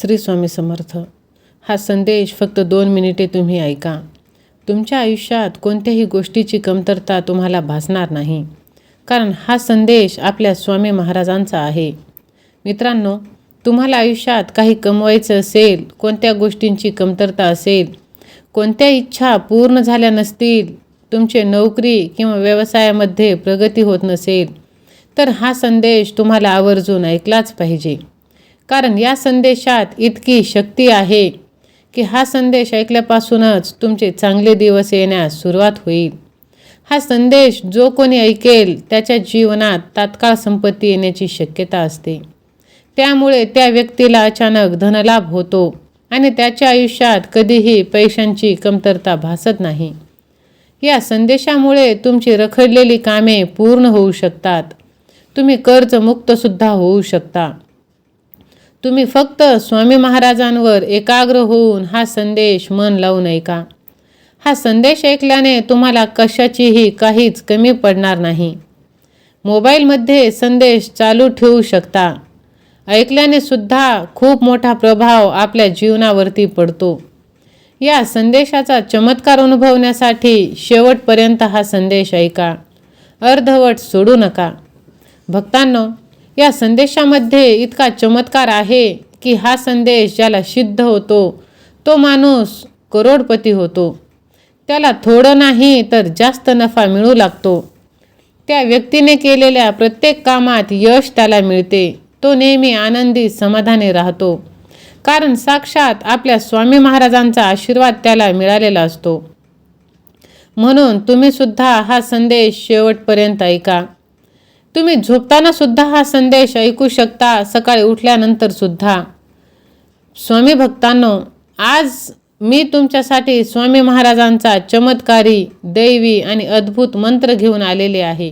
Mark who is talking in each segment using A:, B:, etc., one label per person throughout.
A: श्री स्वामी समर्थ. हा संदेश फक्त दोन मिनिटे तुम्ही ऐका. तुमच्या आयुष्यात कोणत्याही गोष्टीची कमतरता तुम्हाला भासणार नाही. कारण हा संदेश आपल्या स्वामी महाराजांचा आहे. मित्रांनो तुम्हाला आयुष्यात काही कमवायचं असेल कोणत्या गोष्टींची कमतरता असेल कोणत्या इच्छा पूर्ण झाल्या नसतील तुमचे नोकरी किंवा व्यवसायामध्ये प्रगती होत नसेल तर हा संदेश तुम्हाला आवर्जून ऐकलाच पाहिजे. कारण या संदेशात इतकी शक्ती आहे की हा संदेश ऐकल्यापासूनच तुमचे चांगले दिवस येण्यास सुरुवात होईल. हा संदेश जो कोणी ऐकेल त्याच्या जीवनात तात्काळ संपत्ती येण्याची शक्यता असते. त्यामुळे त्या व्यक्तीला अचानक धनलाभ होतो आणि त्याच्या आयुष्यात कधीही पैशांची कमतरता भासत नाही. या संदेशामुळे तुमची रखडलेली कामे पूर्ण होऊ शकतात. तुम्ही कर्जमुक्तसुद्धा होऊ शकता. तुम्ही फक्त स्वामी महाराजांवर एकाग्र होऊन हा संदेश मन लावून ऐका हा संदेश ऐकल्याने तुम्हाला कशाचीही काहीच कमी पडणार नाही. मोबाईलमध्ये संदेश चालू ठेवू शकता. ऐकल्याने सुद्धा खूप मोठा प्रभाव आपल्या जीवनावरती पडतो. या संदेशाचा चमत्कार अनुभवण्यासाठी शेवटपर्यंत हा संदेश ऐका. अर्धवट सोडू नका. भक्तांनो या संदेशामध्ये इतका चमत्कार आहे की हा संदेश ज्याला सिद्ध होतो तो माणूस करोडपती होतो. त्याला थोडं नाही तर जास्त नफा मिळू लागतो. त्या व्यक्तीने केलेल्या प्रत्येक कामात यश त्याला मिळते. तो नेहमी आनंदी समाधानी राहतो. कारण साक्षात आपल्या स्वामी महाराजांचा आशीर्वाद त्याला मिळालेला असतो. म्हणून तुम्ही सुद्धा हा संदेश शेवटपर्यंत ऐका. तुम्ही झोपताना सुद्धा हा संदेश ऐकू शकता सकाळी उठल्यानंतर सुद्धा. स्वामी भक्तांनो आज मी तुमच्यासाठी स्वामी महाराजांचा चमत्कारी दैवी आणि अद्भुत मंत्र घेऊन आलेले आहे.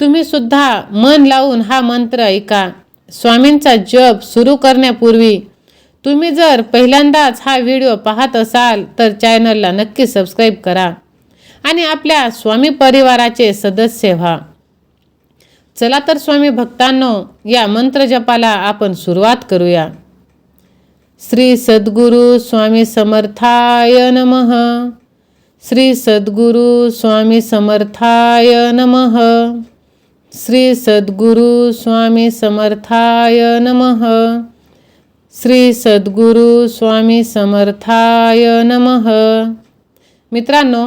A: तुम्ही सुद्धा मन लावून हा मंत्र ऐका. स्वामींचा जप सुरू करण्यापूर्वी तुम्ही जर पहिल्यांदाच हा व्हिडिओ पाहत असाल तर चॅनलला नक्की सबस्क्राईब करा आणि आपल्या स्वामी परिवाराचे सदस्य व्हा. चला तर स्वामी भक्तांनो या मंत्र जपाला आपण सुरुवात करूया. श्री सद्गुरु स्वामी समर्थाय नम. श्री सद्गुरु स्वामी समर्थाय नम. श्री सद्गुरु स्वामी समर्थाय नम. श्री सद्गुरु स्वामी समर्थाय नम. मित्रांनो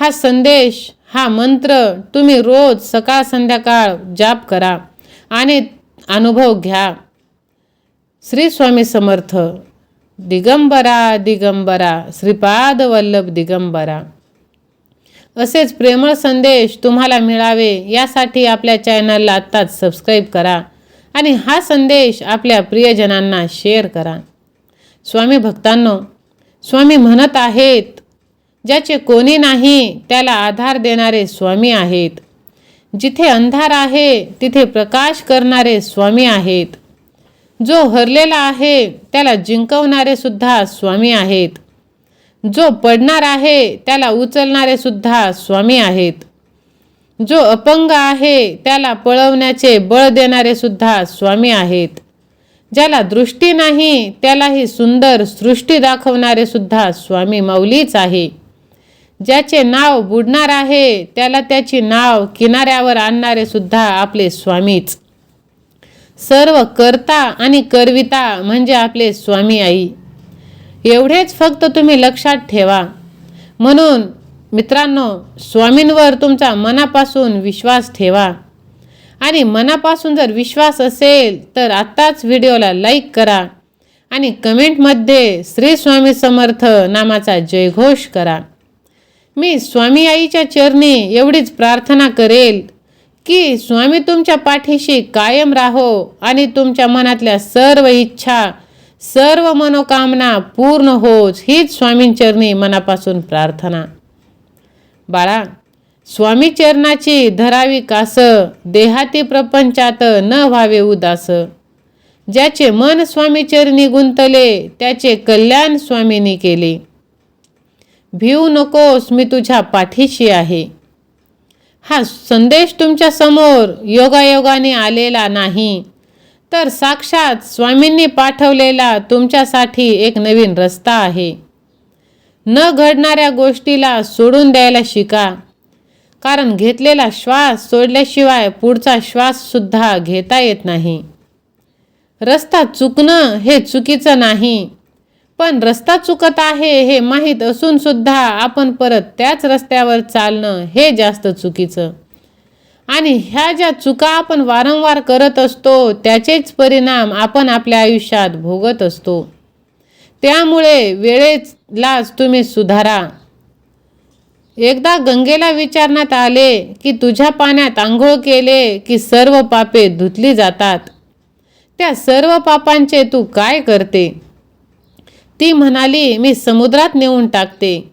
A: हा संदेश हा मंत्र तुम्ही रोज सकाळ संध्याकाळ जाप करा आणि अनुभव घ्या. श्री स्वामी समर्थ. दिगंबरा दिगंबरा. श्रीपाद वल्लभ दिगंबरा. असेच प्रेमळ संदेश तुम्हाला मिळावे यासाठी आपल्या चॅनलला आत्ताच सबस्क्राईब करा आणि हा संदेश आपल्या प्रियजनांना शेअर करा. स्वामी भक्तांनो स्वामी म्हणत आहेत ज्याचे कोणी नाही त्याला आधार देणारे स्वामी आहेत. जिथे अंधार आहे तिथे प्रकाश करणारे स्वामी आहेत. जो हरलेला आहे त्याला जिंकवणारे सुद्धा स्वामी आहेत. जो पडणार आहे त्याला उचलणारे सुद्धा स्वामी आहेत. जो अपंग आहे त्याला पळवण्याचे बळ देणारे सुद्धा स्वामी आहेत. ज्याला दृष्टी नाही त्यालाही सुंदर सृष्टी दाखवणारे सुद्धा स्वामी माऊलीच आहे. ज्याचे नाव बुडणार आहे त्याला त्याची नाव किनाऱ्यावर आणणारे सुद्धा आपले स्वामीच. सर्व करता आणि करविता म्हणजे आपले स्वामी आई. एवढेच फक्त तुम्ही लक्षात ठेवा. म्हणून मित्रांनो स्वामींवर तुमचा मनापासून विश्वास ठेवा. आणि मनापासून जर विश्वास असेल तर आत्ताच व्हिडिओला लाईक करा. आणि कमेंटमध्ये श्री स्वामी समर्थ नामाचा जयघोष करा. मी स्वामी आईच्या चरणी एवढीच प्रार्थना करेल की स्वामी तुमच्या पाठीशी कायम राहो आणि तुमच्या मनातल्या सर्व इच्छा सर्व मनोकामना पूर्ण होच हीच स्वामींचरणी मनापासून प्रार्थना. बाळा स्वामी चरणाची धरावी कास देहाती प्रपंचात न व्हावे उदास. ज्याचे मन स्वामीचरणी गुंतले त्याचे कल्याण स्वामींनी केले. भिवू नकोस मी तुझ्या पाठीशी आहे. हा संदेश तुमच्यासमोर योगायोगाने आलेला नाही. तर साक्षात स्वामींनी पाठवलेला तुमच्यासाठी एक नवीन रस्ता आहे. न घडणाऱ्या गोष्टीला सोडून द्यायला शिका. कारण घेतलेला श्वास सोडल्याशिवाय पुढचा श्वाससुद्धा घेता येत नाही. रस्ता चुकणं हे चुकीचं नाही. पण रस्ता चुकत आहे हे माहीत असून सुद्धा आपण परत त्याच रस्त्यावर चालणं हे जास्त चुकीचं. आणि ह्या ज्या चुका आपण वारंवार करत असतो त्याचेच परिणाम आपण आपल्या आयुष्यात भोगत असतो. त्यामुळे वेळेलाच तुम्ही सुधारा. एकदा गंगेला विचारण्यात आले की तुझ्या पाण्यात आंघोळ केले की सर्व पापे धुतली जातात. त्या सर्व पापांचे तू काय करते? ती म्हणाली मी समुद्रात नेऊन टाकते.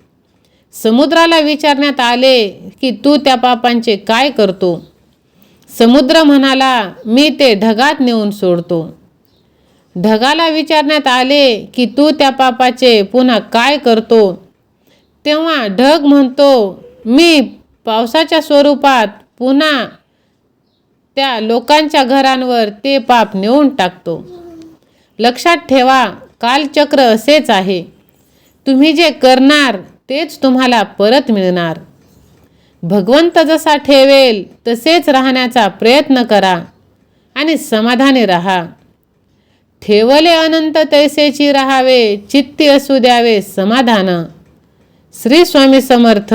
A: समुद्राला विचारण्यात आले की तू त्या पापांचे काय करतो? समुद्र म्हणाला मी ते ढगात नेऊन सोडतो. ढगाला विचारण्यात आले की तू त्या पापाचे पुन्हा काय करतो? तेव्हा ढग म्हणतो मी पावसाच्या स्वरूपात पुन्हा त्या लोकांच्या घरांवर ते पाप नेऊन टाकतो. लक्षात ठेवा कालचक्र असेच आहे. तुम्ही जे करणार तेच तुम्हाला परत मिळणार. भगवंत जसा ठेवेल तसेच राहण्याचा प्रयत्न करा आणि समाधानी राहा. ठेवले अनंत तैसेची राहावे चित्ती असू द्यावे समाधान. श्री स्वामी समर्थ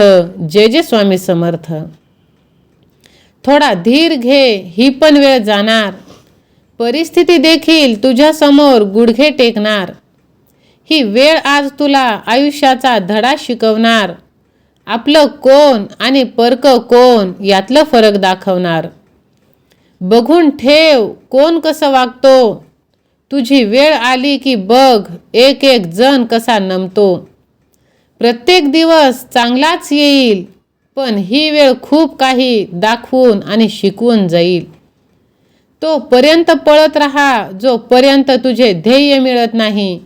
A: जय जय स्वामी समर्थ. थोडा धीर घे ही पण वेळ जाणार. परिस्थिती देखील तुझ्यासमोर गुडघे टेकणार. ही वेळ आज तुला आयुष्याचा धडा शिकवणार. आपलं कोण आणि परक कोण यातलं फरक दाखवणार. बघून ठेव कोण कसं वागतो. तुझी वेळ आली की बघ एक एक जण कसा नमतो. प्रत्येक दिवस चांगलाच येईल पण ही वेळ खूप काही दाखवून आणि शिकवून जाईल. तोपर्यंत पळत राहा जोपर्यंत तुझे ध्येय मिळत नाही.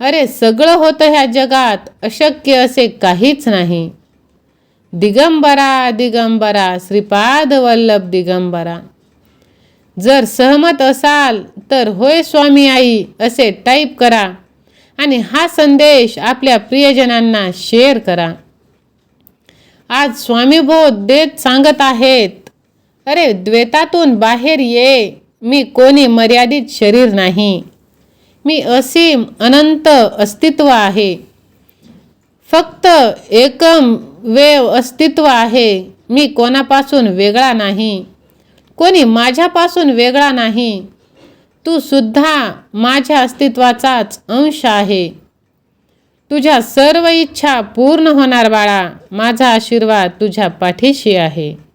A: अरे सगळं होतं ह्या जगात अशक्य असे काहीच नाही. दिगंबरा दिगंबरा श्रीपाद वल्लभ दिगंबरा. जर सहमत असाल तर होय स्वामी आई असे टाईप करा आणि हा संदेश आपल्या प्रियजनांना शेअर करा. आज स्वामीबोध देत सांगत आहेत अरे द्वैतातून बाहेर ये. मी कोणी मर्यादित शरीर नाही. मी असीम अनंत अस्तित्व आहे. फक्त एकम वेव अस्तित्व आहे. मी कोणापासून वेगळा नाही. कोणी माझ्यापासून वेगळा नाही. तू सुद्धा माझ्या अस्तित्वाचाच अंश आहे. तुझ्या सर्व इच्छा पूर्ण होणार बाळा. माझा आशीर्वाद तुझ्या पाठीशी आहे.